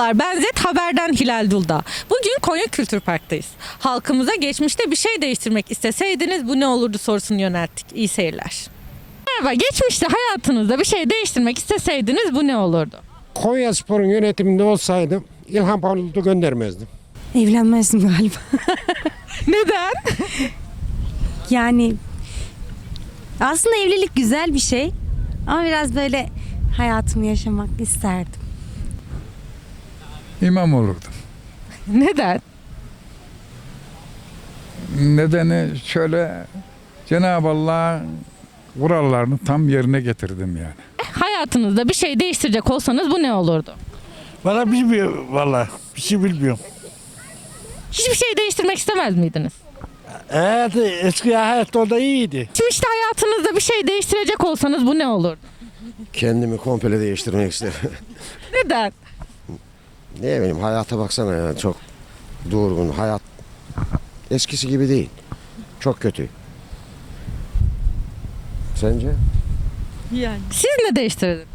Merhabalar ben Zet Haber'den Hilal Dulda. Bugün Konya Kültür Park'tayız. Halkımıza geçmişte bir şey değiştirmek isteseydiniz bu ne olurdu sorusunu yönelttik. İyi seyirler. Merhaba geçmişte hayatınızda bir şey değiştirmek isteseydiniz bu ne olurdu? Konya Spor'un yönetiminde olsaydım İlhan Paul'u göndermezdim. Evlenmezdim galiba. Neden? Yani aslında evlilik güzel bir şey ama biraz böyle hayatımı yaşamak isterdim. İmam olurdum. Neden? Nedeni şöyle Cenab-ı Allah kurallarını tam yerine getirdim yani. Hayatınızda bir şey değiştirecek olsanız bu ne olurdu? Valla bilmiyorum valla. Bir şey bilmiyorum. Hiçbir şey değiştirmek istemez miydiniz? Evet eski hayat orada iyiydi. Geçmişte hayatınızda bir şey değiştirecek olsanız bu ne olurdu? Kendimi komple değiştirmek isterim. Neden? Ne bileyim hayata baksana ya çok durgun hayat eskisi gibi değil. Çok kötü. Sence? Siz ne değiştirdiniz?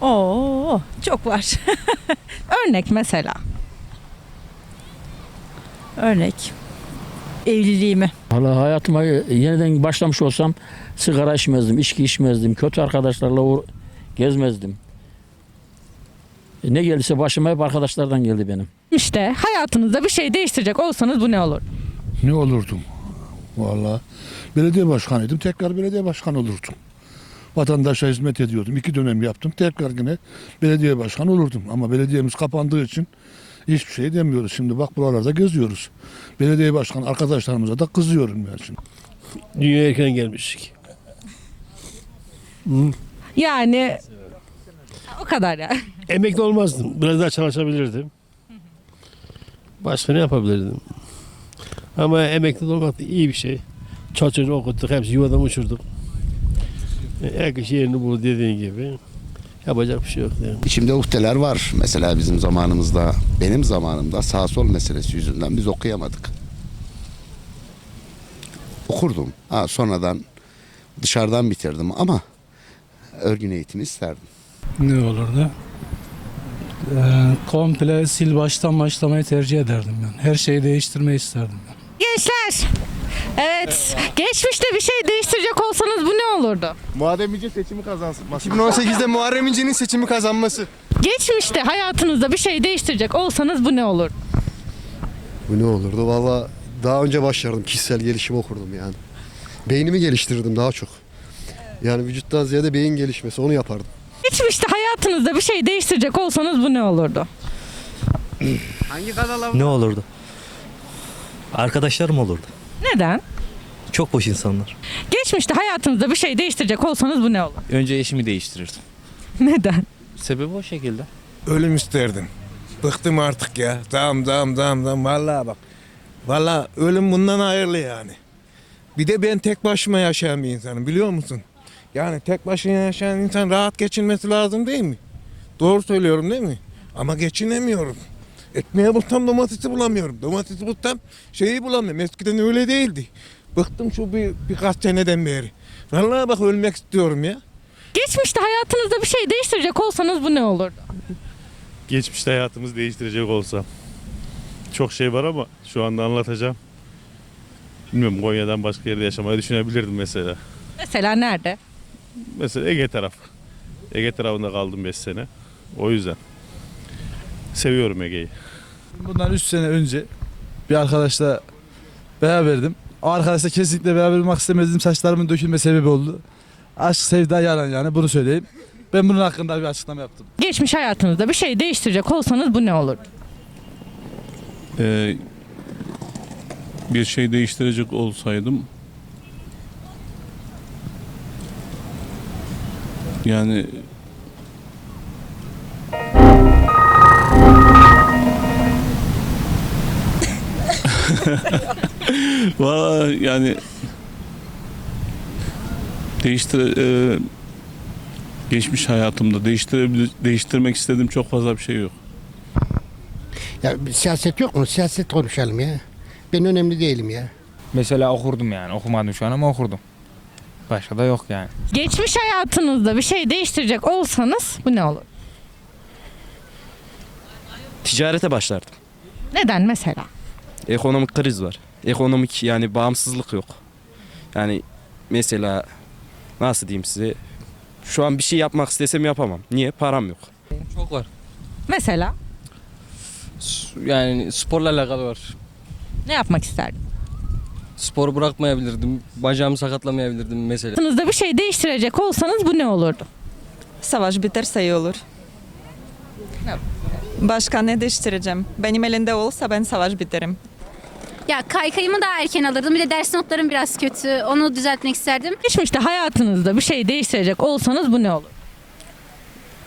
Oo, çok var. Örnek mesela. Örnek. Evliliğimi. Valla hayatıma yeniden başlamış olsam sigara içmezdim, içki içmezdim, kötü arkadaşlarla gezmezdim. E, Ne gelirse başıma hep arkadaşlardan geldi benim. İşte hayatınızda bir şey değiştirecek olsanız bu ne olur? Ne olurdum? Vallahi belediye başkanıydım. Tekrar belediye başkanı olurdum. Vatandaşa hizmet ediyordum. İki dönem yaptım. Tekrar yine belediye başkanı olurdum. Ama belediyemiz kapandığı için hiçbir şey demiyoruz. Şimdi bak buralarda geziyoruz. Belediye başkanı arkadaşlarımıza da kızıyorum ben şimdi. Dünyaya erken gelmiştik. Yani o kadar ya. Emekli olmazdım. Biraz daha çalışabilirdim. Başka ne yapabilirdim? Ama emekli olmak da iyi bir şey. Çocuğunu okuttuk. Hepsi yuvadan uçurduk. E, Herkes yerini buldu dediğin gibi. Yapacak bir şey yok. Yani. İçimde uhdeler var. Mesela bizim zamanımızda, benim zamanımda sağ sol meselesi yüzünden biz okuyamadık. Okurdum. Ha, sonradan dışarıdan bitirdim ama örgün eğitimi isterdim. Ne olurdu? Ee, komple sil baştan başlamayı tercih ederdim ben. Her şeyi değiştirmeyi isterdim ben. Gençler. Evet. Geçmişte bir şey değiştirecek olsanız bu ne olurdu? Muharrem İnce seçimi kazansın. 2018'de Muharrem İnce'nin seçimi kazanması. Geçmişte hayatınızda bir şey değiştirecek olsanız bu ne olur? Bu ne olurdu? Valla daha önce başlardım. Kişisel gelişim okurdum yani. Beynimi geliştirirdim daha çok. Yani vücuttan ziyade beyin gelişmesi onu yapardım. Geçmişte hayatınızda bir şey değiştirecek olsanız bu ne olurdu? Ne olurdu? Arkadaşlarım olurdu. Neden? Çok boş insanlar. Geçmişte hayatınızda bir şey değiştirecek olsanız bu ne olur? Önce eşimi değiştirirdim. Neden? Sebebi o şekilde. Ölüm isterdim. Bıktım artık ya. Tamam tamam tamam tamam. Vallahi bak. Vallahi ölüm bundan hayırlı yani. Bir de ben tek başıma yaşayan bir insanım biliyor musun? Yani tek başına yaşayan insan rahat geçinmesi lazım değil mi? Doğru söylüyorum değil mi? Ama geçinemiyorum. Ekmeğe bulsam domatesi bulamıyorum. Domatesi bulsam şeyi bulamıyorum. Eskiden öyle değildi. Bıktım şu bir, birkaç seneden beri. Vallahi bak ölmek istiyorum ya. Geçmişte hayatınızda bir şey değiştirecek olsanız bu ne olurdu? geçmişte hayatımızı değiştirecek olsam. Çok şey var ama şu anda anlatacağım. Bilmiyorum Konya'dan başka yerde yaşamayı düşünebilirdim mesela. Mesela nerede? Mesela Ege tarafı. Ege tarafında kaldım 5 sene. O yüzden. Seviyorum Ege'yi. Bundan 3 sene önce bir arkadaşla beraberdim. O arkadaşla kesinlikle beraber olmak istemezdim. Saçlarımın dökülme sebebi oldu. Aşk sevda yalan yani bunu söyleyeyim. Ben bunun hakkında bir açıklama yaptım. Geçmiş hayatınızda bir şey değiştirecek olsanız bu ne olur? Ee, bir şey değiştirecek olsaydım yani Valla yani değiştir e, geçmiş hayatımda değiştirebilir değiştirmek istediğim çok fazla bir şey yok. Ya siyaset yok mu? Siyaset konuşalım ya. Ben önemli değilim ya. Mesela okurdum yani. Okumadım şu an ama okurdum. Başka da yok yani. Geçmiş hayatınızda bir şey değiştirecek olsanız bu ne olur? Ticarete başlardım. Neden mesela? Ekonomik kriz var. Ekonomik yani bağımsızlık yok. Yani mesela nasıl diyeyim size? Şu an bir şey yapmak istesem yapamam. Niye? Param yok. Çok var. Mesela Yani sporla alakalı var. ne yapmak isterdin? Sporu bırakmayabilirdim. Bacağımı sakatlamayabilirdim mesela. Hayatınızda bir şey değiştirecek olsanız bu ne olurdu? Savaş biterse iyi olur. Başka ne değiştireceğim? Benim elinde olsa ben savaş biterim. Ya kaykayımı daha erken alırdım. Bir de ders notlarım biraz kötü. Onu düzeltmek isterdim. Geçmişte hayatınızda bir şey değiştirecek olsanız bu ne olur?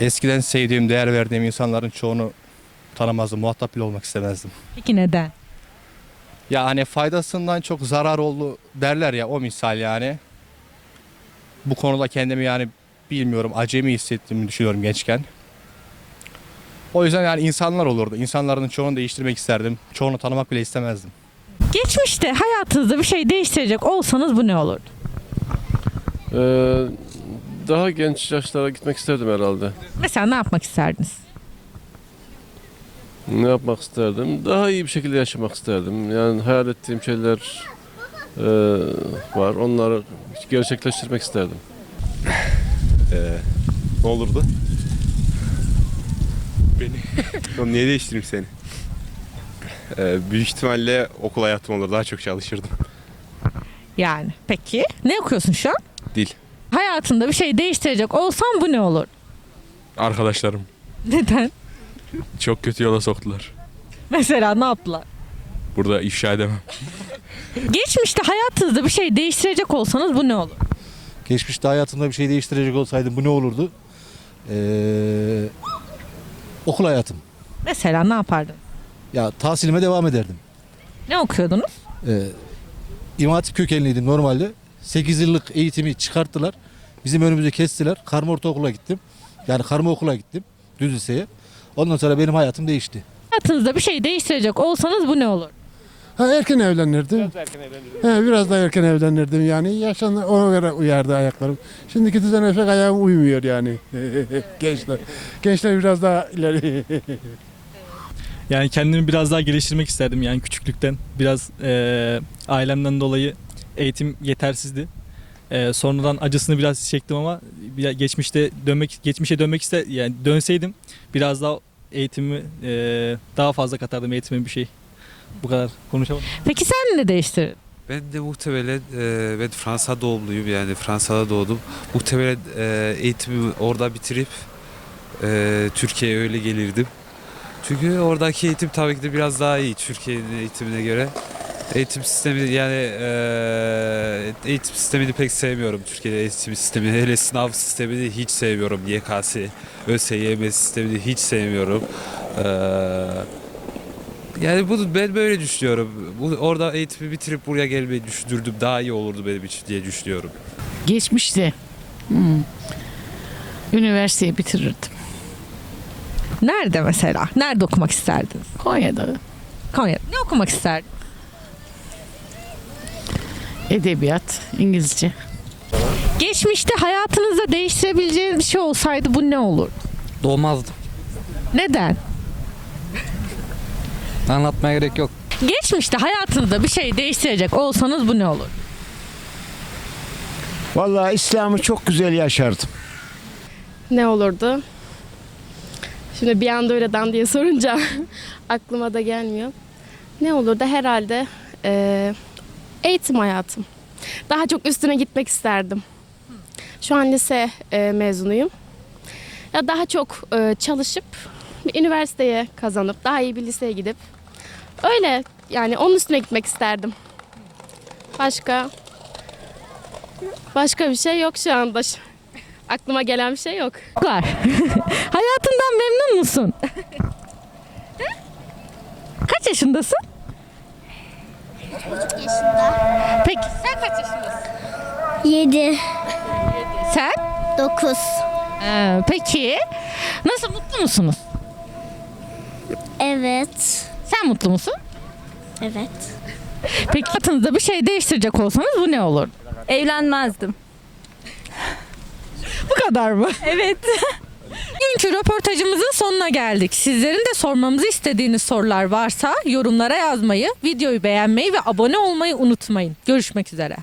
Eskiden sevdiğim, değer verdiğim insanların çoğunu tanımazdım. Muhatap bile olmak istemezdim. Peki neden? Ya hani faydasından çok zarar oldu derler ya o misal yani. Bu konuda kendimi yani bilmiyorum acemi hissettiğimi düşünüyorum gençken. O yüzden yani insanlar olurdu. İnsanların çoğunu değiştirmek isterdim. Çoğunu tanımak bile istemezdim. Geçmişte hayatınızda bir şey değiştirecek olsanız bu ne olurdu? daha genç yaşlara gitmek isterdim herhalde. Mesela ne yapmak isterdiniz? Ne yapmak isterdim? Daha iyi bir şekilde yaşamak isterdim. Yani hayal ettiğim şeyler e, var. Onları gerçekleştirmek isterdim. Ne olurdu? Beni. Oğlum niye değiştireyim seni? Ee, büyük ihtimalle okul hayatım olur. Daha çok çalışırdım. Yani peki ne okuyorsun şu an? Dil. Hayatında bir şey değiştirecek olsan bu ne olur? Arkadaşlarım Neden? Çok kötü yola soktular. Mesela ne yaptılar? Burada ifşa edemem. Geçmişte hayatınızda bir şey değiştirecek olsanız bu ne olur? Geçmişte hayatımda bir şey değiştirecek olsaydım bu ne olurdu? Ee, okul hayatım. Mesela ne yapardın? Ya tahsilime devam ederdim. Ne okuyordunuz? Ee, İmam Hatip kökenliydim normalde. 8 yıllık eğitimi çıkarttılar. Bizim önümüzü kestiler. Karma ortaokula gittim. Yani karma okula gittim. Düz liseye. Ondan sonra benim hayatım değişti. Hayatınızda bir şey değiştirecek olsanız bu ne olur? Ha, erken evlenirdim. Biraz erken evlenirdim. He, biraz daha erken evlenirdim yani. Yaşan ona göre uyardı ayaklarım. Şimdiki düzene pek ayağım uymuyor yani. Gençler. Gençler biraz daha ileri. Yani kendimi biraz daha geliştirmek isterdim yani küçüklükten. Biraz eee, ailemden dolayı eğitim yetersizdi. Eee, sonradan acısını biraz çektim ama bir- geçmişte dönmek geçmişe dönmek iste yani dönseydim biraz daha eğitimi eee, daha fazla katardım eğitime bir şey. Bu kadar konuşamam. Peki sen ne değiştirdin? Ben de muhtemelen e, ben Fransa doğumluyum yani Fransa'da doğdum. Muhtemelen e, eğitimi orada bitirip e, Türkiye'ye öyle gelirdim. Çünkü oradaki eğitim tabii ki de biraz daha iyi Türkiye'nin eğitimine göre. Eğitim sistemi yani e, eğitim sistemini pek sevmiyorum Türkiye'de eğitim sistemini. Hele sınav sistemini hiç sevmiyorum. YKS, ÖSYM sistemini hiç sevmiyorum. Eee yani bu ben böyle düşünüyorum. Bu, orada eğitimi bitirip buraya gelmeyi düşündürdüm. Daha iyi olurdu benim için diye düşünüyorum. Geçmişte hmm, üniversiteyi bitirirdim. Nerede mesela? Nerede okumak isterdiniz? Konya'da Konya'da. Ne okumak isterdin? Edebiyat, İngilizce. Geçmişte hayatınızda değiştirebileceğiniz bir şey olsaydı bu ne olur? Doğmazdım. Neden? Anlatmaya gerek yok. Geçmişte hayatınızda bir şey değiştirecek olsanız bu ne olur? Vallahi İslam'ı çok güzel yaşardım. Ne olurdu? Şimdi bir anda öyle dan diye sorunca aklıma da gelmiyor. Ne olurdu herhalde eee, eğitim hayatım. Daha çok üstüne gitmek isterdim. Şu an lise eee, mezunuyum. Ya daha çok eee, çalışıp bir üniversiteye kazanıp daha iyi bir liseye gidip öyle yani onun üstüne gitmek isterdim. Başka başka bir şey yok şu anda. Aklıma gelen bir şey yok. Çocuklar, Hayatından memnun musun? Kaç yaşındasın? Peki sen kaç yaşındasın? 7, Sen? 9. Ee, peki nasıl mutlu musunuz? Evet. Sen mutlu musun? Evet. Peki hayatınızda bir şey değiştirecek olsanız bu ne olur? Evlenmezdim. Bu kadar mı? Evet. Bugünkü röportajımızın sonuna geldik. Sizlerin de sormamızı istediğiniz sorular varsa yorumlara yazmayı, videoyu beğenmeyi ve abone olmayı unutmayın. Görüşmek üzere.